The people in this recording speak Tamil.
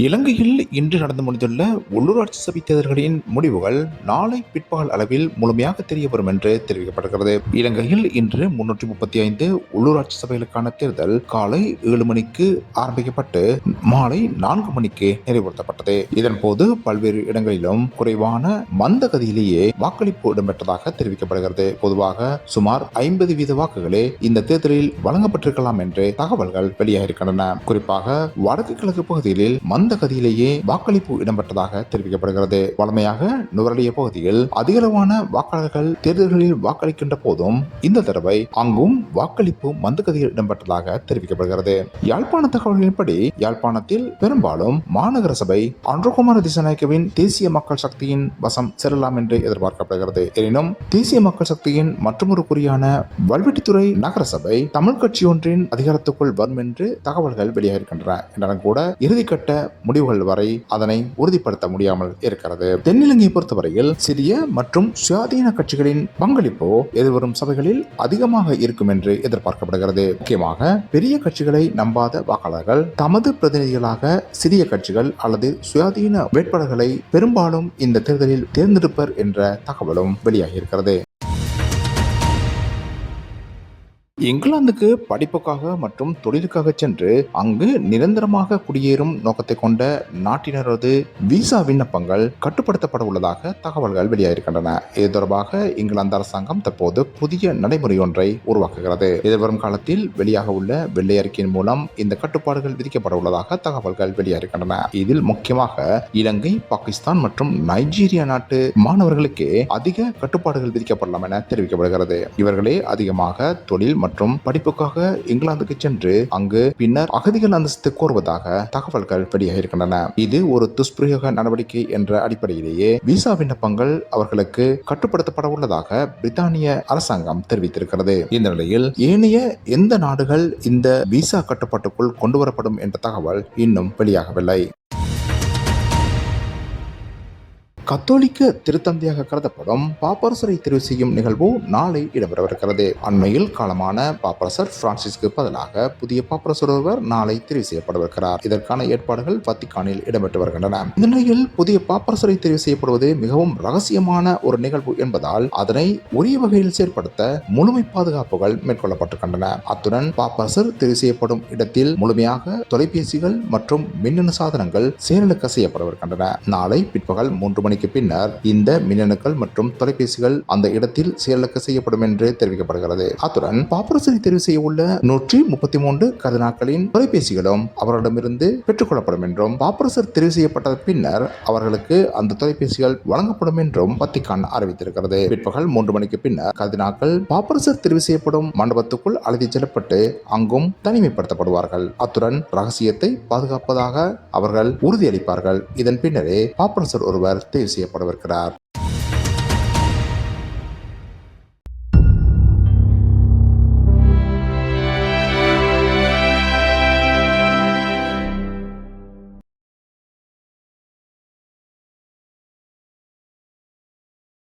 இலங்கையில் இன்று நடந்து முடிந்துள்ள உள்ளூராட்சி சபை தேர்தல்களின் முடிவுகள் நாளை பிற்பகல் அளவில் முழுமையாக தெரிய வரும் என்று தெரிவிக்கப்படுகிறது. இலங்கையில் இன்று முன்னூற்றி முப்பத்தி ஐந்து உள்ளூராட்சி சபைகளுக்கான தேர்தல் காலை ஏழு மணிக்கு ஆரம்பிக்கப்பட்டு மாலை நான்கு மணிக்கு நிறைவுறுத்தப்பட்டது. இதன்போது பல்வேறு இடங்களிலும் குறைவான மந்த கதியிலேயே வாக்களிப்பு இடம்பெற்றதாக தெரிவிக்கப்படுகிறது. பொதுவாக சுமார் ஐம்பது வீத வாக்குகளே இந்த தேர்தலில் வழங்கப்பட்டிருக்கலாம் என்று தகவல்கள் வெளியாகியிருக்கின்றன. குறிப்பாக வடக்கு கிழக்கு பகுதிகளில் அந்த கதியிலேயே வாக்களிப்பு இடம்பெற்றதாக தெரிவிக்கப்படுகிறது. வழமையாக நுவரலிய பகுதியில் அதிகளவான வாக்காளர்கள் தேர்தல்களில் வாக்களிக்கின்ற போதும் இந்த தடவை அங்கும் வாக்களிப்பு மந்த கதியில் இடம்பெற்றதாக தெரிவிக்கப்படுகிறது. யாழ்ப்பாண தகவல்களின்படி யாழ்ப்பாணத்தில் பெரும்பாலும் மாநகர சபை அன்றகுமார திசநாயக்கவின் தேசிய மக்கள் சக்தியின் வசம் செல்லலாம் என்று எதிர்பார்க்கப்படுகிறது. எனினும் தேசிய மக்கள் சக்தியின் மற்றொரு குறியான வல்வெட்டித்துறை நகர சபை தமிழ் கட்சி ஒன்றின் அதிகாரத்துக்குள் வரும் என்று தகவல்கள் வெளியாகின்றன என்றாலும் கூட இறுதிக்கட்ட முடிவுகள் வரை அதனை உறுதிப்படுத்த முடியாமல் இருக்கிறது. தென்னிலங்கையை பொறுத்தவரையில் சிறிய மற்றும் சுயாதீன கட்சிகளின் பங்களிப்போ எதிர்வரும் சபைகளில் அதிகமாக இருக்கும் என்று எதிர்பார்க்கப்படுகிறது. முக்கியமாக பெரிய கட்சிகளை நம்பாத வாக்காளர்கள் தமது பிரதிநிதிகளாக சிறிய கட்சிகள் அல்லது சுயாதீன வேட்பாளர்களை பெரும்பாலும் இந்த தேர்தலில் தேர்ந்தெடுப்பர் என்ற தகவலும் வெளியாகியிருக்கிறது. இங்கிலாந்துக்கு படிப்புக்காக மற்றும் தொழிலுக்காக சென்று அங்கு நிரந்தரமாக குடியேறும் நோக்கத்தை கொண்ட நாட்டினரது விசா விண்ணப்பங்கள் கட்டுப்படுத்தப்பட உள்ளதாக தகவல்கள் வெளியாகிருக்கின்றன இது தொடர்பாக இங்கிலாந்து அரசாங்கம் தற்போது புதிய நடைமுறை ஒன்றை உருவாக்குகிறது எதிர்வரும் காலத்தில் வெளியாக உள்ள வெள்ளை அறிக்கையின் மூலம் இந்த கட்டுப்பாடுகள் விதிக்கப்பட உள்ளதாக தகவல்கள் வெளியாகின்றன இதில் முக்கியமாக இலங்கை பாகிஸ்தான் மற்றும் நைஜீரியா நாட்டு மாணவர்களுக்கு அதிக கட்டுப்பாடுகள் விதிக்கப்படலாம் என தெரிவிக்கப்படுகிறது. இவர்களே அதிகமாக தொழில் மற்றும் மற்றும் படிப்புக்காக இங்கிலாந்துக்கு சென்று அங்கு பின்னர் அகதிகள் அந்தஸ்து கோருவதாக தகவல்கள் வெளியாகியிருக்கின்றன. இது ஒரு துஷ்பிரயோக நடவடிக்கை என்ற அடிப்படையிலேயே விசா விண்ணப்பங்கள் அவர்களுக்கு கட்டுப்படுத்தப்பட உள்ளதாக பிரித்தானிய அரசாங்கம் தெரிவித்திருக்கிறது. இந்த நிலையில் ஏனைய எந்த நாடுகள் இந்த விசா கட்டுப்பாட்டுக்குள் கொண்டு வரப்படும் என்ற தகவல் இன்னும் வெளியாகவில்லை. கத்தோலிக்க திருத்தந்தையாக கருதப்படும் பாப்பரசரை தெரிவு செய்யும் நிகழ்வு நாளை இடம்பெறவிருக்கிறது. அண்மையில் காலமான பாப்பரசர் பிரான்சிஸ்க்கு பதிலாக புதிய பாப்பரசர் ஒருவர் நாளை தெரிவு செய்யப்படவிருக்கிறார் இதற்கான ஏற்பாடுகள் வத்திக்கானில் இடம்பெற்று வருகின்றன. இந்த நிலையில் புதிய பாப்பரசரை தெரிவு செய்யப்படுவது மிகவும் ரகசியமான ஒரு நிகழ்வு என்பதால் அதனை உரிய வகையில் செயற்படுத்த முழுமை பாதுகாப்புகள் மேற்கொள்ளப்பட்டிருக்கின்றன. அத்துடன் பாப்பரசர் தெரிவு செய்யப்படும் இடத்தில் முழுமையாக தொலைபேசிகள் மற்றும் மின்னணு சாதனங்கள் செயலிழக்க செய்யப்படவிருக்கின்றன. நாளை பிற்பகல் மூன்று மணிக்கு பின்னர் இந்த மின்னணுக்கள் மற்றும் தொலைபேசிகள் அந்த இடத்தில் செயலக்க செய்யப்படும் என்று தெரிவிக்கப்படுகிறது. அத்துடன் பாப்பரசரி தெரிவு செய்ய உள்ள நூற்றி முப்பத்தி மூன்று கதனாக்களின் தொலைபேசிகளும் அவர்களிடமிருந்து பெற்றுக்கொள்ளப்படும் என்றும் பாப்பரசர் தெரிவு செய்யப்பட்ட பின்னர் அவர்களுக்கு அந்த தொலைபேசிகள் வழங்கப்படும் என்றும் வத்திக்கான் அறிவித்திருக்கிறது. பிற்பகல் மூன்று மணிக்கு பின்னர் கதினாக்கள் பாப்பரசர் தெரிவு செய்யப்படும் மண்டபத்துக்குள் அழைத்துச் செல்லப்பட்டு அங்கும் தனிமைப்படுத்தப்படுவார்கள். அத்துடன் ரகசியத்தை பாதுகாப்பதாக அவர்கள் உறுதியளிப்பார்கள். இதன் பின்னரே பாப்பரசர் ஒருவர் தெரிவு செய்யப்படவிருக்கிறார்